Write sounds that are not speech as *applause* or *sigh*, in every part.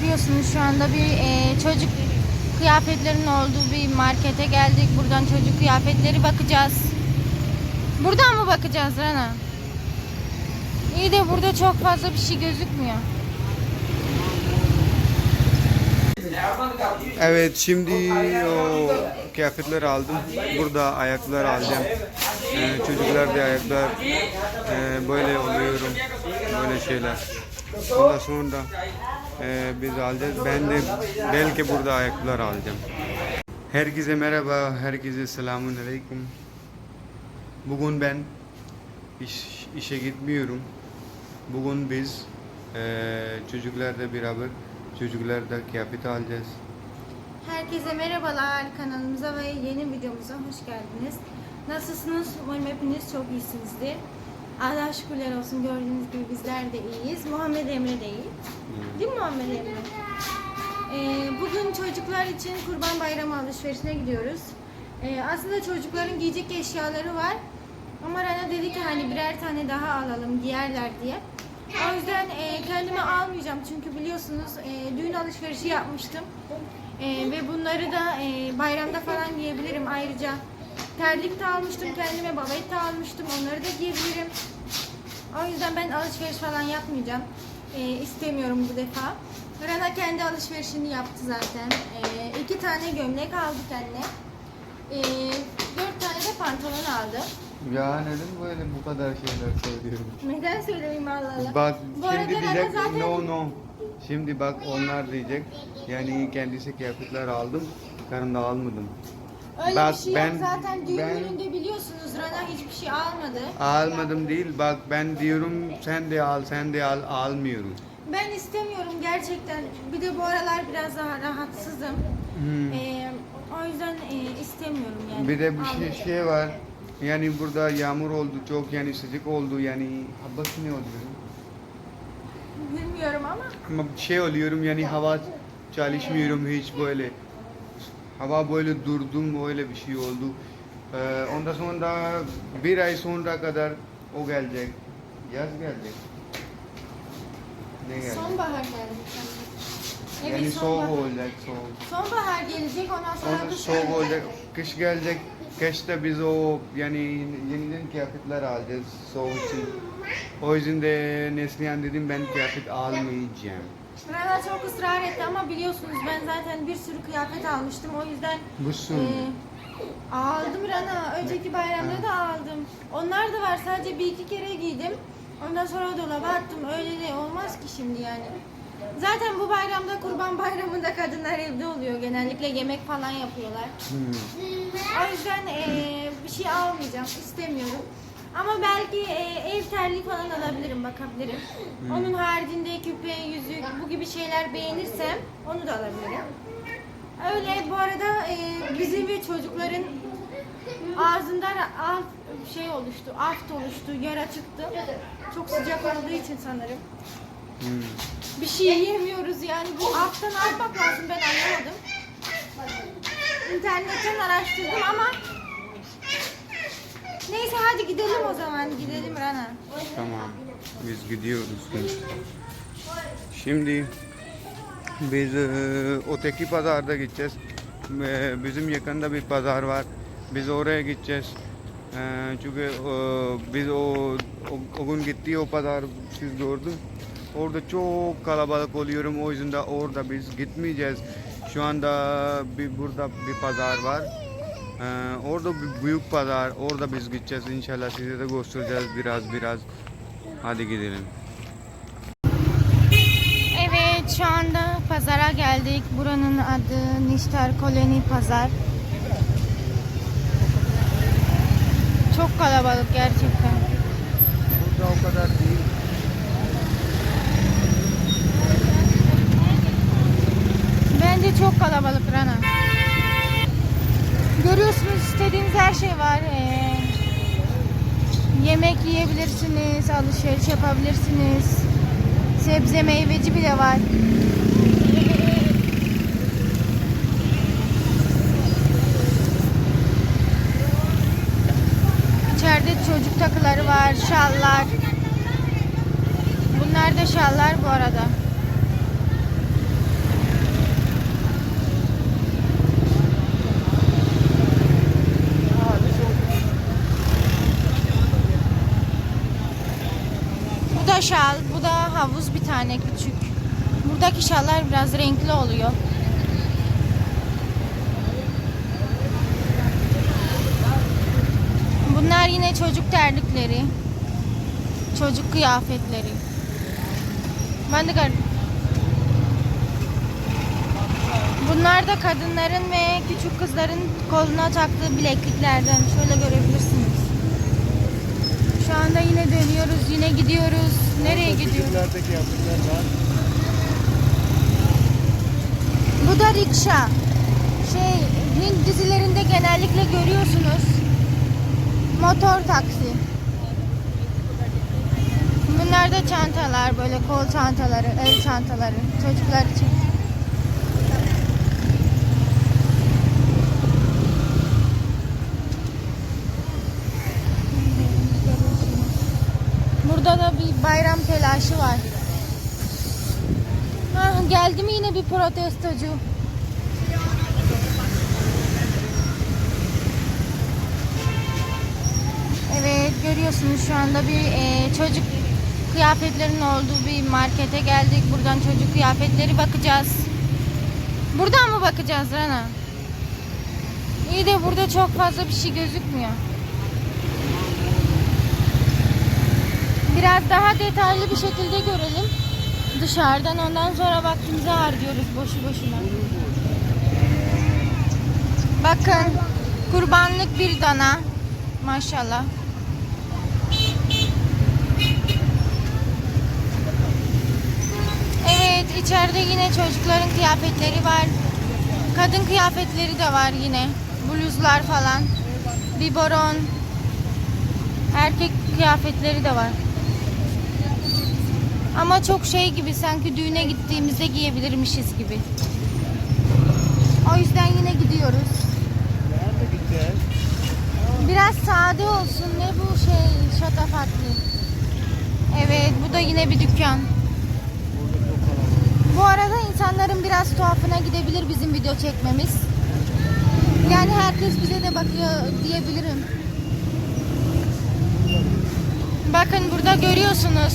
görüyorsunuz şu anda bir e, çocuk kıyafetlerin olduğu bir markete geldik. Buradan çocuk kıyafetleri bakacağız. Buradan mı bakacağız Rana? İyi de burada çok fazla bir şey gözükmüyor. Evet şimdi o kıyafetler aldım. Burada ayaklar alacağım. Ee, çocuklar da ayaklar ee, böyle oluyorum. Böyle şeyler. Ondan sonra ee, biz alacağız. Ben de belki burada ayaklar alacağım. Herkese merhaba, herkese selamun aleyküm. Bugün ben iş, işe gitmiyorum. Bugün biz ee, çocuklarla beraber çocuklarda kıyafet alacağız. Herkese merhabalar kanalımıza ve yeni videomuza hoş geldiniz. Nasılsınız? Umarım hepiniz çok iyisinizdir. Allah şükürler olsun gördüğünüz gibi bizler de iyiyiz. Muhammed Emre de iyi. Değil mi Muhammed Emre? Ee, bugün çocuklar için Kurban Bayramı alışverişine gidiyoruz. Ee, aslında çocukların giyecek eşyaları var. Ama Rana dedi ki hani birer tane daha alalım giyerler diye. O yüzden e, kendime almayacağım çünkü biliyorsunuz e, düğün alışverişi yapmıştım. E, ve bunları da e, bayramda falan giyebilirim. Ayrıca terlik de almıştım kendime, babet de almıştım. Onları da giyebilirim. O yüzden ben alışveriş falan yapmayacağım. E, istemiyorum bu defa. Rana kendi alışverişini yaptı zaten. E, iki tane gömlek aldı kendine. E, dört tane de pantolon aldı. Ya neden böyle bu kadar şeyler söylüyorum? Neden söylemeyeyim Allah Allah. Bak Bu şimdi diyecek zaten- no no. Şimdi bak onlar diyecek yani kendisi kıyafetler aldım karında almadım. Öyle Bak, bir şey ben- yok zaten düğün ben- gününde biliyorsunuz Rana hiçbir şey almadı. Almadım değil bak ben diyorum sen de al sen de al almıyorum. Ben istemiyorum gerçekten. Bir de bu aralar biraz daha rahatsızım. Hmm. Ee, o yüzden e, istemiyorum yani. Bir de bir şey, şey var yani burada yağmur oldu çok yani sıcak oldu yani habası ne oluyor? Bilmiyorum ama Ama şey oluyorum yani hava çalışmıyorum hiç böyle. Hava böyle durdum böyle bir şey oldu. Ee, ondan sonra bir ay sonra kadar o gelecek. Yaz gelecek. Ne gelecek? sonbahar sanırım. Evet yani soğuk olacak soğuk. Sonbahar gelecek ondan sonra Sonra kış soğuk gelecek. olacak. Kış gelecek. Kışta biz o yani yeniden kıyafetler alacağız soğuk için. O yüzden de Neslihan dedim ben kıyafet almayacağım. Rana çok ısrar etti ama biliyorsunuz ben zaten bir sürü kıyafet almıştım. O yüzden Bu. Ee, aldım Rana. Önceki bayramda da aldım. Onlar da var. Sadece bir iki kere giydim. Ondan sonra dolaba attım. Öyle de olmaz ki şimdi yani. Zaten bu bayramda kurban bayramında kadınlar evde oluyor. Genellikle yemek falan yapıyorlar. Hmm. O yüzden eee, bir şey almayacağım. istemiyorum. Ama belki eee, ev terliği falan alabilirim, bakabilirim. Onun haricinde küpe, yüzük, bu gibi şeyler beğenirsem onu da alabilirim. Öyle bu arada eee, bizim ve çocukların ağzında ra- alt şey oluştu, aft oluştu, yara çıktı. Çok sıcak olduğu için sanırım. Hmm. Bir şey yiyemiyoruz yani. Bu afta ne yapmak lazım ben anlamadım. İnternetten araştırdım ama Neyse hadi gidelim o zaman. Gidelim Rana. Tamam. Biz gidiyoruz. Şimdi biz e, öteki pazarda gideceğiz. E, bizim yakında bir pazar var. Biz oraya gideceğiz. E, çünkü biz o, o, o gün gitti o pazar siz gördün. Orada çok kalabalık oluyorum. O yüzden de orada biz gitmeyeceğiz. Şu anda bir burada bir pazar var. Ee, orada büyük pazar. Orada biz gideceğiz inşallah size de göstereceğiz biraz biraz. Hadi gidelim. Evet şu anda pazara geldik. Buranın adı Niştar Koloni Pazar. Çok kalabalık gerçekten. Burada o kadar değil. Bence çok kalabalık Rana. Görüyorsunuz istediğiniz her şey var. Ee, yemek yiyebilirsiniz, alışveriş yapabilirsiniz. Sebze meyveci bile var. İçeride çocuk takıları var, şallar. Bunlar da şallar bu arada. Da şal, bu da havuz bir tane küçük. Buradaki şallar biraz renkli oluyor. Bunlar yine çocuk terlikleri. Çocuk kıyafetleri. Ben de gör- Bunlar da kadınların ve küçük kızların koluna taktığı bilekliklerden. Şöyle görebilirsiniz. Şu anda yine dönüyoruz, yine gidiyoruz. Nereye yapımlar var. Bu da rikşa. Şey, Hint dizilerinde genellikle görüyorsunuz. Motor taksi. Bunlar da çantalar, böyle kol çantaları, el çantaları, çocuklar için. Burada da bir bayram telaşı var. Ha, geldi mi yine bir protestocu? Evet görüyorsunuz şu anda bir e, çocuk kıyafetlerin olduğu bir markete geldik. Buradan çocuk kıyafetleri bakacağız. Buradan mı bakacağız Rana? İyi de burada çok fazla bir şey gözükmüyor. Biraz daha detaylı bir şekilde görelim. Dışarıdan ondan sonra vaktimizi harcıyoruz boşu boşuna. Bakın kurbanlık bir dana. Maşallah. Evet içeride yine çocukların kıyafetleri var. Kadın kıyafetleri de var yine. Bluzlar falan. Biberon. Erkek kıyafetleri de var. Ama çok şey gibi sanki düğüne gittiğimizde giyebilirmişiz gibi. O yüzden yine gidiyoruz. Nerede gideceğiz? Biraz sade olsun. Ne bu şey şatafatlı. Evet bu da yine bir dükkan. Bu arada insanların biraz tuhafına gidebilir bizim video çekmemiz. Yani herkes bize de bakıyor diyebilirim. Bakın burada görüyorsunuz.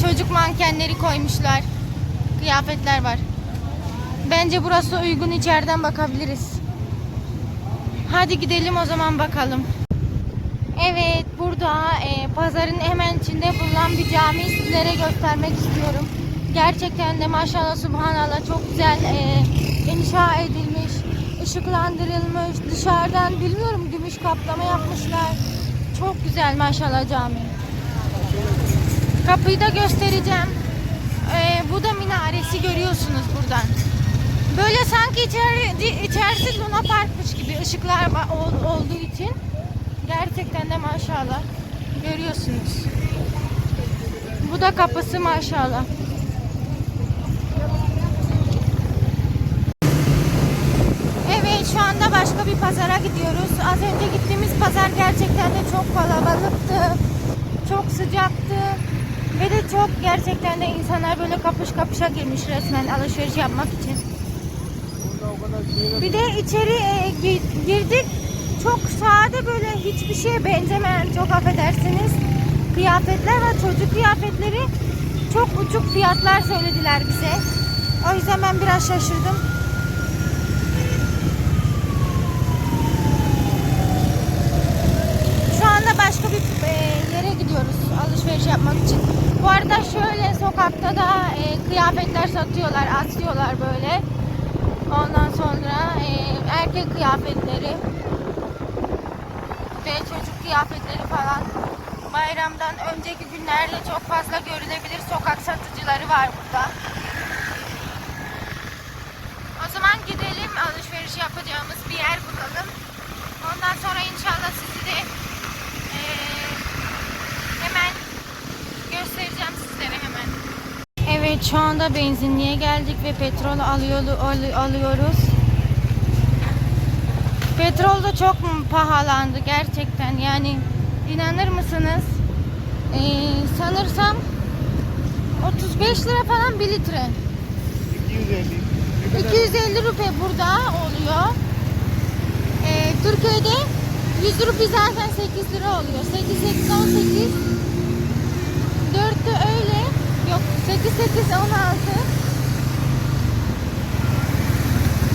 Çocuk mankenleri koymuşlar. Kıyafetler var. Bence burası uygun içeriden bakabiliriz. Hadi gidelim o zaman bakalım. Evet burada e, pazarın hemen içinde bulunan bir camiyi sizlere göstermek istiyorum. Gerçekten de maşallah subhanallah çok güzel e, inşa edilmiş, ışıklandırılmış. Dışarıdan bilmiyorum gümüş kaplama yapmışlar. Çok güzel maşallah cami. Kapıyı da göstereceğim. E, bu da minaresi görüyorsunuz buradan. Böyle sanki içeri, içerisi Luna Park'mış gibi ışıklar olduğu için gerçekten de maşallah görüyorsunuz. Bu da kapısı maşallah. Evet şu anda başka bir pazara gidiyoruz. Az önce gittiğimiz pazar gerçekten de çok kalabalıktı. Çok sıcaktı. Ve de çok gerçekten de insanlar böyle kapış kapışa girmiş resmen alışveriş yapmak için. Bir de içeri e, gi- girdik. Çok sade böyle hiçbir şeye benzemeyen çok affedersiniz. Kıyafetler ve çocuk kıyafetleri çok uçuk fiyatlar söylediler bize. O yüzden ben biraz şaşırdım. Şu anda başka bir e, yere gidiyoruz alışveriş yapmak için. Bu arada şöyle sokakta da e, kıyafetler satıyorlar, asıyorlar böyle. Ondan sonra e, erkek kıyafetleri ve çocuk kıyafetleri falan. Bayramdan önceki günlerde çok fazla görülebilir sokak satıcıları var burada. O zaman gidelim alışveriş yapacağımız bir yer bulalım. Ondan sonra inşallah sizi de e, hemen göstereceğim sizlere hemen. Evet şu anda benzinliğe geldik ve petrol alıyor, al- alıyoruz. Petrol da çok pahalandı gerçekten yani inanır mısınız? Ee, sanırsam 35 lira falan bir litre. 250. 250 rupi burada oluyor. Ee, Türkiye'de 100 rupi zaten 8 lira oluyor. 8 8 18 4'te 16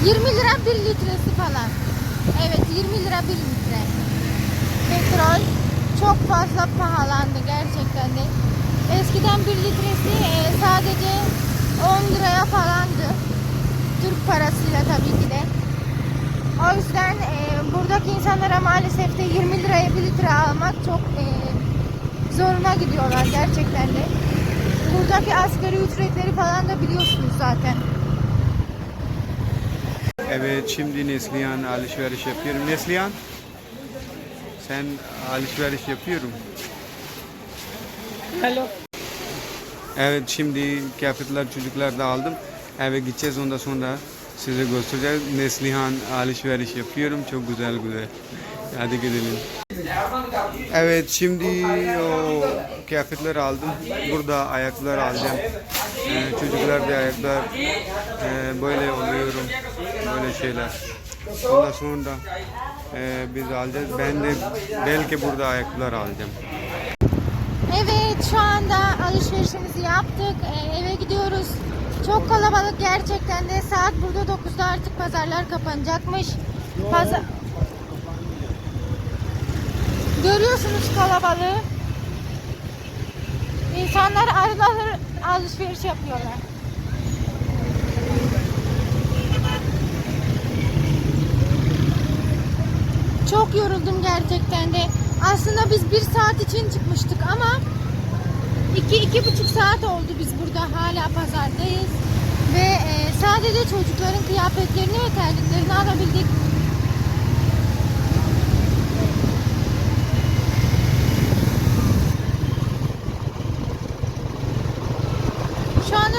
20 lira 1 litresi falan. Evet 20 lira 1 litre. Petrol çok fazla pahalandı gerçekten de. Eskiden 1 litresi e, sadece 10 liraya falandı. Türk parasıyla tabii ki de. O yüzden e, buradaki insanlara maalesef de 20 liraya 1 litre almak çok e, zoruna gidiyorlar gerçekten de. Buradaki asgari ücretleri falan da biliyorsunuz zaten. Evet şimdi Neslihan alışveriş yapıyorum. Neslihan sen alışveriş yapıyorum. Hello. Evet şimdi kıyafetler çocuklar da aldım. Eve gideceğiz ondan sonra size göstereceğiz. Neslihan alışveriş yapıyorum. Çok güzel güzel. Hadi gidelim. Evet şimdi o kıyafetler aldım. Burada ayaklar alacağım. Ee, çocuklar da ayaklar ee, böyle oluyorum. Böyle şeyler. Ondan sonra ee, biz alacağız. Ben de belki burada ayaklar alacağım. Evet şu anda alışverişimizi yaptık. Ee, eve gidiyoruz. Çok kalabalık gerçekten de. Saat burada 9'da artık pazarlar kapanacakmış. Pazar... Görüyorsunuz kalabalığı. İnsanlar arılar alışveriş yapıyorlar. Çok yoruldum gerçekten de. Aslında biz bir saat için çıkmıştık ama iki, iki buçuk saat oldu biz burada hala pazardayız. Ve e, sadece çocukların kıyafetlerini ve terliklerini alabildik.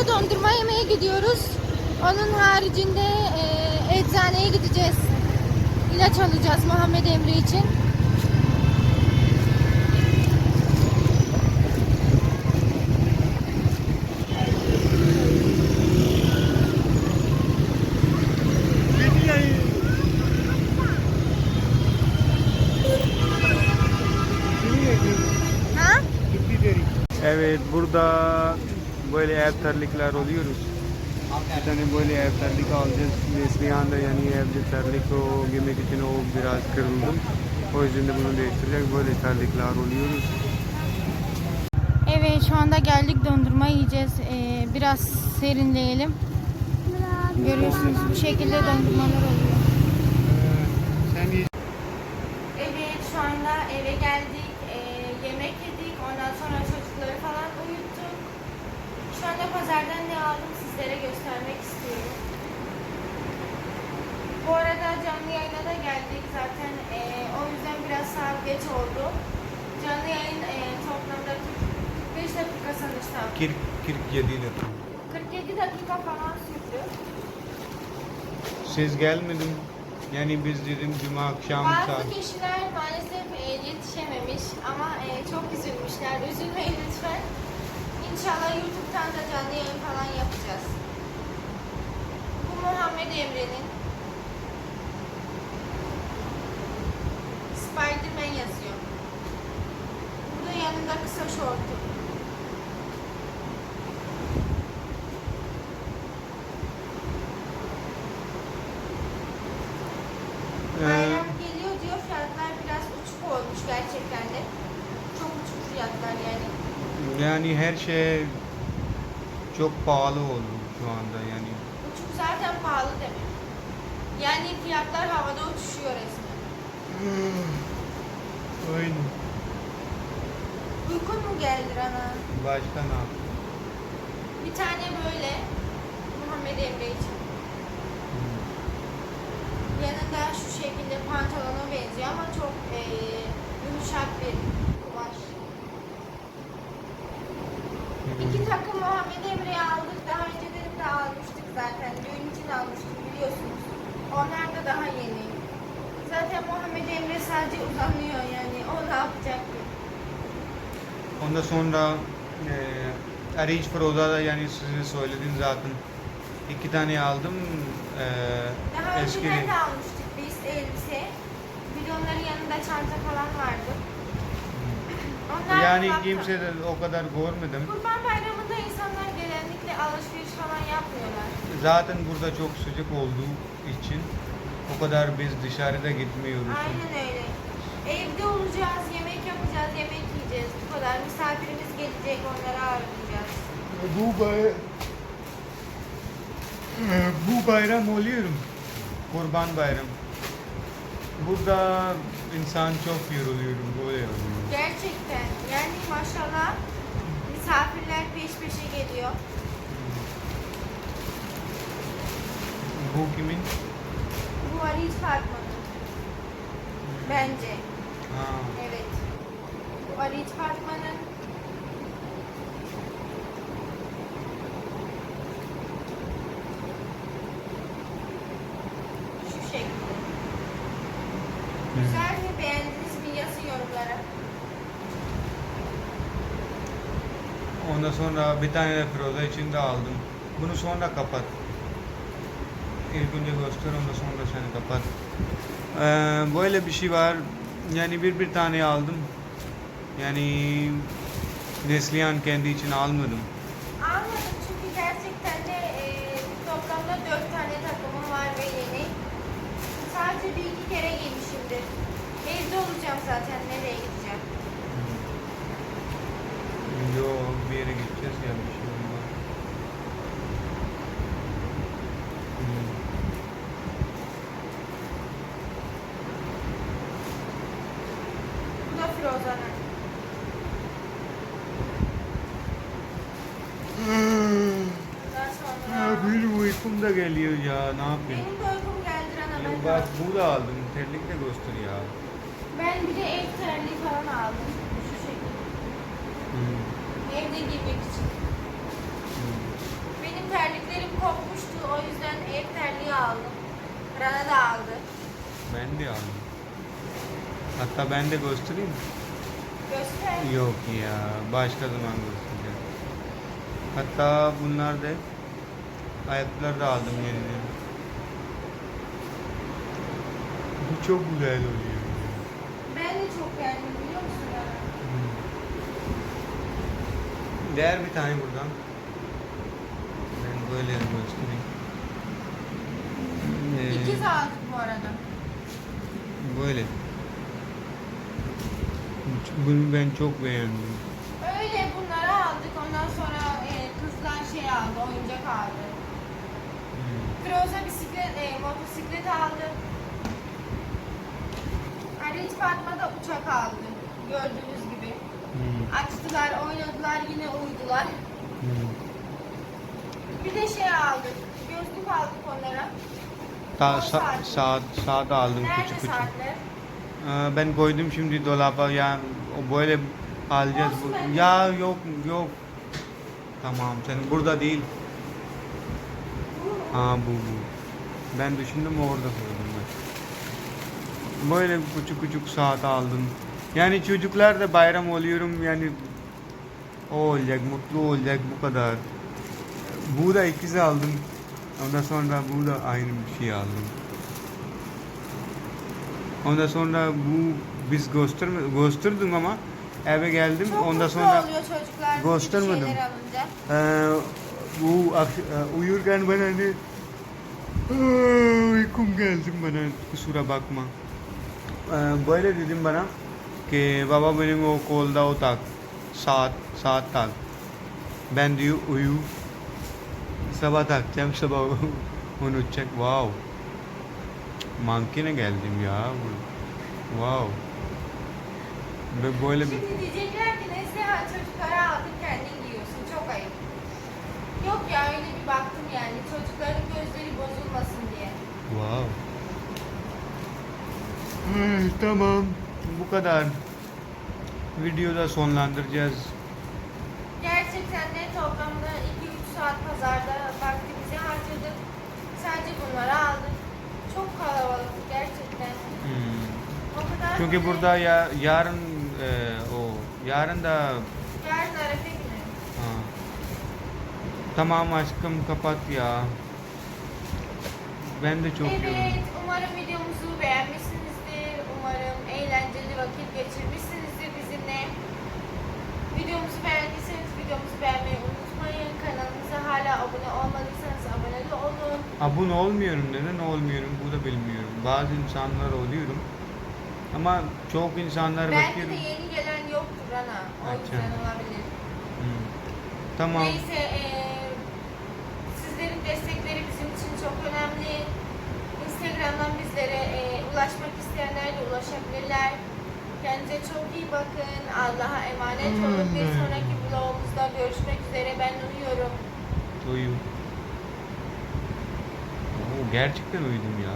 Dondurma yemeye gidiyoruz. Onun haricinde e, eczaneye gideceğiz. İlaç alacağız Muhammed Emre için. Böyle ev terlikler oluyoruz. Bir tane böyle ev terlik alacağız. Neslihan'da yani evde terlik o giymek için o biraz kırıldım. O yüzden de bunu değiştirecek böyle terlikler oluyoruz. Evet şu anda geldik dondurma yiyeceğiz. Ee, biraz serinleyelim. Görüyorsunuz bu şekilde dondurmalar oluyor. Sen iyi. Evet şu anda eve geldik. Ee, yemek yedik. Ondan sonra çocukları falan uyuttuk. Şu anda pazardan ne aldım sizlere göstermek istiyorum. Bu arada canlı yayına da geldik zaten. ee, o yüzden biraz saat geç oldu. Canlı yayın ee, toplamda 45 dakika sanırsam. 40 47 dakika. 47 dakika falan sürdü. Siz gelmedin. Yani biz dedim cuma akşam Bazı saat. kişiler maalesef e, yetişememiş ama e, çok üzülmüşler. Üzülmeyin. İnşallah YouTube'dan da canlı yayın falan yapacağız. Bu Muhammed Emre'nin Spiderman yazıyor. Burada yanında kısa şortu. Ee, Bayram geliyor diyor fiyatlar biraz uçuk olmuş gerçekten de. Çok uçuk fiyatlar yani. Yani her şey çok pahalı oldu şu anda yani. Uçuk zaten pahalı demek. Yani fiyatlar havada uçuşuyor resmen. *sighs* Oyun. Uykun mu geldi Rana? Başka ne yap- Bir tane böyle Muhammed Emre için. Yanında şu şekilde pantolona benziyor ama çok eee, yumuşak bir İki takım Muhammed Emre'ye aldık. Daha önceden de almıştık zaten. Düğün için almıştık biliyorsunuz. Onlar da daha yeni. Zaten Muhammed Emre sadece uzanıyor yani. O ne yapacak? Ondan sonra e, Arrange Pro'da da yani size söyledim zaten. İki tane aldım. E, Daha eski önceden de almıştık biz elbise. Bir de onların yanında çanta falan vardı. Onlar yani kimse de o kadar görmedim. Kurban Bayramı'nda insanlar genellikle alışveriş falan yapmıyorlar. Zaten burada çok sıcak olduğu için o kadar biz dışarıda gitmiyoruz. Aynen öyle. Evde olacağız, yemek yapacağız, yemek yiyeceğiz. Bu kadar. Misafirimiz gelecek, onları ağırlayacağız. Bu bay Ee, bu bayram oluyor. Kurban bayram. Burada insan çok yoruluyor böyle oluyor. Gerçekten. Yani maşallah misafirler peş peşe geliyor. Bu kimin? Bu Ali Fatma'nın. Bence. Ha. Evet. Bu Ali Fatma'nın. Şu şekilde. Güzel mi? Beğendiniz mi? Yazın yorumlara. Ondan sonra bir tane de Firoza için de aldım. Bunu sonra kapat. İlk önce göster ondan sonra seni kapat. Ee, böyle bir şey var. Yani bir bir tane aldım. Yani Neslihan kendi için almadım. Almadım çünkü gerçekten de e, toplamda dört tane takımım var ve yeni. Sadece bir iki kere giymişimdir. Evde olacağım zaten. Nereye gideceğim? Yo bir yere gideceğiz ya bir şey olmaz. Hmm. Bu da. Ya uykum da geliyor ya ne yapayım? Benim de uykum geldi Rana. Ya Ben, bak bu da aldım. Terlik de göster ya. ben bir de ev terliği falan aldım. Şu şekilde. Hmm. Evde giymek için. Benim terliklerim kopmuştu. O yüzden ev terliği aldım. Rana da aldı. Ben de aldım. Hatta ben de göstereyim. mi? Göster. Yok ya. Başka zaman göstereceğim. Hatta bunlar da ayakkabılar da aldım yeni yeni. Bu çok güzel oluyor. Ben de çok beğendim biliyor musun Rana? Değer bir tane buradan. Ben böyle göstereyim. Ee, İkiz aldık bu arada. Böyle. Bunu ben çok beğendim. Öyle bunları aldık. Ondan sonra e, kızlar şey aldı, oyuncak aldı. Hmm. Firoza bisiklet, e, motosiklet aldı. Ali Fatma da uçak aldı. Gördüğünüz. Hmm. Açtılar, oynadılar, yine uyudular. Hmm. Bir de şey aldık. Gözlük aldık onlara. O sa- saat. saat saat aldım Nerede küçük küçük. saatler? Ee, ben koydum şimdi dolaba ya o böyle alacağız. Bu-. Ya yok yok. Tamam sen burada değil. Ha bu bu. Ben düşündüm orada koydum ben. Böyle küçük küçük saat aldım. Yani çocuklar da bayram oluyorum yani o olacak, mutlu olacak bu kadar. Bu da ikizi aldım. Ondan sonra bu da aynı bir şey aldım. Ondan sonra bu biz gösterme, gösterdim ama eve geldim. Çok Ondan sonra oluyor çocuklar göstermedim. eee, bu e, uyurken bana hani "Aa, uykum geldi bana kusura bakma. Eee, böyle dedim bana ki baba benim o kolda o tak saat saat tak. Ben diyor uyu sabah takacağım sabah unutacak. Wow. Mankine geldim ya. Wow. Ve böyle Şimdi diyecekler ki Neslihan çocuklara aldın kendin giyiyorsun. Çok ayıp. Yok ya öyle bir baktım yani. Çocukların gözleri bozulmasın diye. Wow. Ay, tamam. Bu kadar. Videoda sonlandıracağız. Gerçekten de toplamda 2-3 saat pazarda vaktimizi harcadık. Sadece bunları aldık. Çok kalabalık gerçekten. Hmm. O kadar Çünkü böyle- burada ya yarın e, o yarın da Yarın Arefe günü. ha. Tamam aşkım kapat ya. Ben de çok evet, yoruldum. umarım videomuzu beğenmişsinizdir. Umarım eğlenceli vakit geçirmişsinizdir. Videomuzu beğendiyseniz videomuzu beğenmeyi unutmayın. Kanalımıza hala Abone olmuyorum neden olmuyorum bu da bilmiyorum. Bazı insanlar oluyorum. Ama çok insanlar Belki bakıyorum. de yeni gelen yoktur ana. O Açın. yüzden olabilir. Hmm. Tamam. Neyse eee, sizlerin destekleri bizim için çok önemli. Instagram'dan bizlere eee, ulaşmak isteyenler de ulaşabilirler. Kendinize çok iyi bakın. Allah'a emanet olun. Bir Hmm. sonraki vlogumuzda görüşmek üzere. Ben uyuyorum. Uyu. Oo, gerçekten uyudum ya.